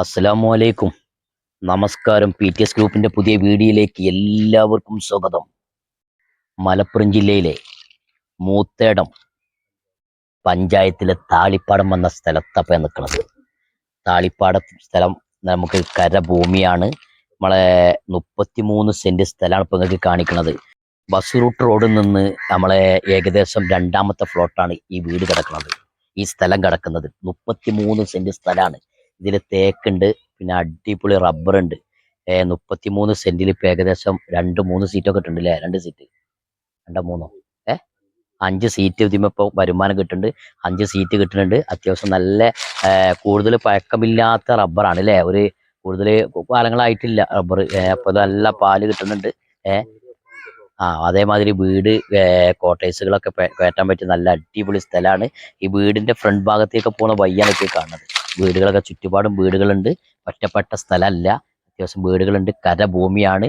അസ്സലാമു അലൈക്കും. നമസ്കാരം. പി ടി എസ് ഗ്രൂപ്പിന്റെ പുതിയ വീഡിയോയിലേക്ക് എല്ലാവർക്കും സ്വാഗതം. മലപ്പുറം ജില്ലയിലെ മൂത്തേടം പഞ്ചായത്തിലെ താളിപ്പാടം എന്ന സ്ഥലത്തപ്പം നിൽക്കുന്നത് താളിപ്പാടം സ്ഥലം നമുക്ക് കരഭൂമിയാണ്. നമ്മളെ മുപ്പത്തിമൂന്ന് സെന്റ് സ്ഥലമാണ് ഇപ്പൊ നിങ്ങൾക്ക് കാണിക്കുന്നത് ബസ് റൂട്ട് റോഡിൽ നിന്ന് നമ്മളെ ഏകദേശം രണ്ടാമത്തെ ഫ്ലോട്ടാണ് ഈ വീട് കിടക്കുന്നത് ഈ സ്ഥലം കിടക്കുന്നത്. മുപ്പത്തിമൂന്ന് സെന്റ് സ്ഥലമാണ്. ഇതിൽ തേക്കുണ്ട് പിന്നെ അടിപൊളി റബ്ബർ ഉണ്ട്. മുപ്പത്തി മൂന്ന് സെന്റിൽ ഇപ്പൊ ഏകദേശം രണ്ട് മൂന്ന് സീറ്റൊക്കെ ഇട്ടുണ്ട് അല്ലേ രണ്ട് സീറ്റ് രണ്ടോ മൂന്നോ? ഏ? അഞ്ച് സീറ്റ് ഇതിമിപ്പോൾ വരുമാനം കിട്ടുന്നുണ്ട്. അഞ്ച് സീറ്റ് കിട്ടുന്നുണ്ട്. അത്യാവശ്യം നല്ല കൂടുതൽ പഴക്കമില്ലാത്ത റബ്ബറാണ് അല്ലേ ഒരു കൂടുതൽ കാലങ്ങളായിട്ടില്ല റബ്ബർ അപ്പോൾ നല്ല പാൽ കിട്ടുന്നുണ്ട്. ഏ? ആ അതേമാതിരി വീട് കോട്ടേഴ്സുകളൊക്കെ കയറ്റാൻ പറ്റിയ നല്ല അടിപൊളി സ്ഥലമാണ് ഈ വീടിന്റെ ഫ്രണ്ട് ഭാഗത്തേക്ക് പോകുന്ന വയ്യാണ് കാണുന്നത്? വീടുകളൊക്കെ ചുറ്റുപാടും വീടുകളുണ്ട്. ഒറ്റപ്പെട്ട സ്ഥലമല്ല അത്യാവശ്യം വീടുകളുണ്ട്. കരഭൂമിയാണ്.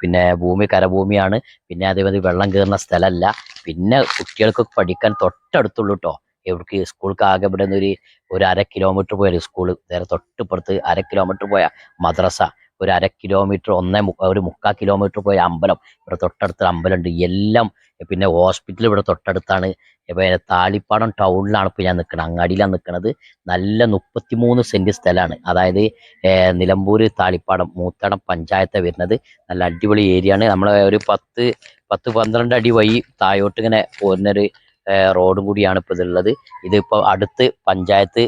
പിന്നെ ഭൂമി കരഭൂമിയാണ്. പിന്നെ അതേപോലെ വെള്ളം കയറുന്ന സ്ഥലമല്ല പിന്നെ കുട്ടികൾക്ക് പഠിക്കാൻ തൊട്ടടുത്തുള്ളൂ കേട്ടോ എവിടേക്ക് സ്കൂൾക്ക് ആകെ ഇവിടെ നിന്ന് ഒരു അര കിലോമീറ്റർ പോയാൽ സ്കൂൾ നേരെ തൊട്ടിപ്പുറത്ത് അര കിലോമീറ്റർ പോയ മദ്രസ. ഒരു അര കിലോമീറ്റർ ഒന്നേ ഒരു മുക്കാൽ കിലോമീറ്റർ പോയ അമ്പലം. ഇവിടെ തൊട്ടടുത്ത് അമ്പലമുണ്ട്. എല്ലാം പിന്നെ ഹോസ്പിറ്റൽ ഇവിടെ തൊട്ടടുത്താണ്. പിന്നെ താളിപ്പാടം ടൗണിലാണ് ഇപ്പോൾ ഞാൻ നിൽക്കുന്നത് അങ്ങാടിയിലാണ് നിൽക്കുന്നത് നല്ല മുപ്പത്തിമൂന്ന് സെന്റ് സ്ഥലമാണ്. അതായത് നിലമ്പൂർ താളിപ്പാടം മൂത്തടം പഞ്ചായത്ത് വരുന്നത്. നല്ല അടിപൊളി ഏരിയ ആണ്. നമ്മളെ ഒരു പത്ത് പത്ത് പന്ത്രണ്ട് അടി വഴി താഴോട്ട് ഇങ്ങനെ പോകുന്നൊരു റോഡും കൂടിയാണ് ഇപ്പോൾ ഇതുള്ളത്. ഇതിപ്പോൾ അടുത്ത് പഞ്ചായത്ത്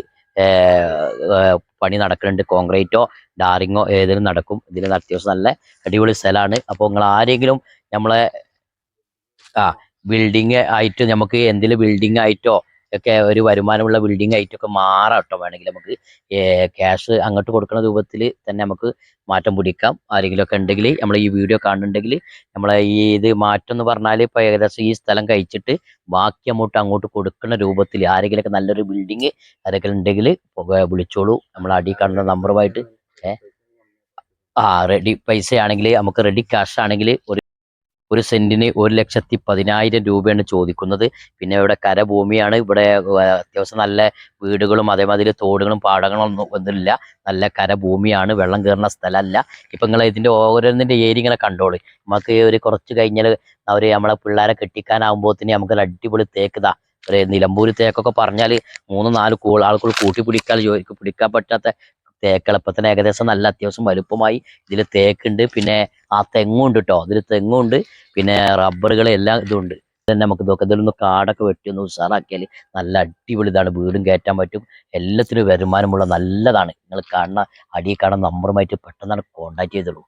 പണി നടക്കുന്നുണ്ട്. കോൺക്രീറ്റോ ഡാറിങ്ങോ ഏതെങ്കിലും നടക്കും. ഇതിൽ അത്യാവശ്യം നല്ല അടിപൊളി സ്ഥലമാണ്. അപ്പോൾ നിങ്ങൾ ആരെങ്കിലും നമ്മളെ ആ ബിൽഡിങ് ആയിട്ട് നമുക്ക് എന്തെങ്കിലും ബിൽഡിങ് ആയിട്ടോ ഒക്കെ ഒരു വരുമാനമുള്ള ബിൽഡിംഗ് ആയിട്ടൊക്കെ മാറാം കേട്ടോ വേണമെങ്കിൽ നമുക്ക് ക്യാഷ് അങ്ങോട്ട് കൊടുക്കുന്ന രൂപത്തിൽ തന്നെ നമുക്ക് മാറ്റം പിടിക്കാം. ആരെങ്കിലും ഒക്കെ ഉണ്ടെങ്കിൽ നമ്മൾ ഈ വീഡിയോ കാണുന്നുണ്ടെങ്കിൽ നമ്മളെ ഈ ഇത് മാറ്റം എന്ന് പറഞ്ഞാൽ ഇപ്പോൾ ഏകദേശം ഈ സ്ഥലം കഴിച്ചിട്ട് ബാക്കി അങ്ങോട്ട് അങ്ങോട്ട് കൊടുക്കുന്ന രൂപത്തിൽ ആരെങ്കിലുമൊക്കെ നല്ലൊരു ബിൽഡിങ് ആരെങ്കിലും ഉണ്ടെങ്കിൽ വിളിച്ചോളൂ. നമ്മൾ അടി കാണുന്ന നമ്പറുമായിട്ട് ഏഹ് ആ റെഡി പൈസ ആണെങ്കിൽ നമുക്ക് റെഡി ക്യാഷ് ആണെങ്കിൽ ഒരു ഒരു സെന്റിന് ഒരു ലക്ഷത്തി പതിനായിരം രൂപയാണ് ചോദിക്കുന്നത്. പിന്നെ ഇവിടെ കരഭൂമിയാണ്. ഇവിടെ അത്യാവശ്യം നല്ല വീടുകളും അതേമാതിരി തോടുകളും പാടങ്ങളും ഒന്നും ഒന്നുമില്ല. നല്ല കരഭൂമിയാണ്. വെള്ളം കയറുന്ന സ്ഥലമല്ല. ഇപ്പൊ നിങ്ങൾ ഇതിന്റെ ഓരോന്നിന്റെ ഏരിയ ഇങ്ങനെ കണ്ടോളൂ. നമുക്ക് ഒരു കുറച്ച് കഴിഞ്ഞാൽ അവർ നമ്മളെ പിള്ളേരെ കെട്ടിക്കാനാകുമ്പോത്തിന് നമുക്ക് ഒരു അടിപൊളി തേക്കുതാ ഒരു നിലമ്പൂർ തേക്കൊക്കെ പറഞ്ഞാൽ മൂന്ന് നാല് കൂൾ ആളുകൾ കൂട്ടി പിടിക്കാൻ ജോലിക്ക് പിടിക്കാൻ പറ്റാത്ത തേക്ക് എളുപ്പത്തിന് ഏകദേശം നല്ല അത്യാവശ്യം വലുപ്പമായി ഇതിൽ തേക്കുണ്ട്. പിന്നെ ആ തെങ്ങുണ്ട് കേട്ടോ ഇതിൽ തെങ്ങുണ്ട്. പിന്നെ റബ്ബറുകൾ എല്ലാം ഇതുണ്ട്. തന്നെ നമുക്ക് ഇതൊക്കെ ഇതിലൊന്ന് കാടൊക്കെ വെട്ടി ഒന്ന് ഉഷാറാക്കിയാൽ നല്ല അടിപൊളി ഇതാണ് വീടും കയറ്റാൻ പറ്റും. എല്ലാത്തിനും വരുമാനമുള്ള നല്ലതാണ്. നിങ്ങൾ കാണുന്ന അടിയിൽ കാണുന്ന നമ്പറുമായിട്ട് പെട്ടെന്നാണ് കോൺടാക്ട് ചെയ്തോളൂ.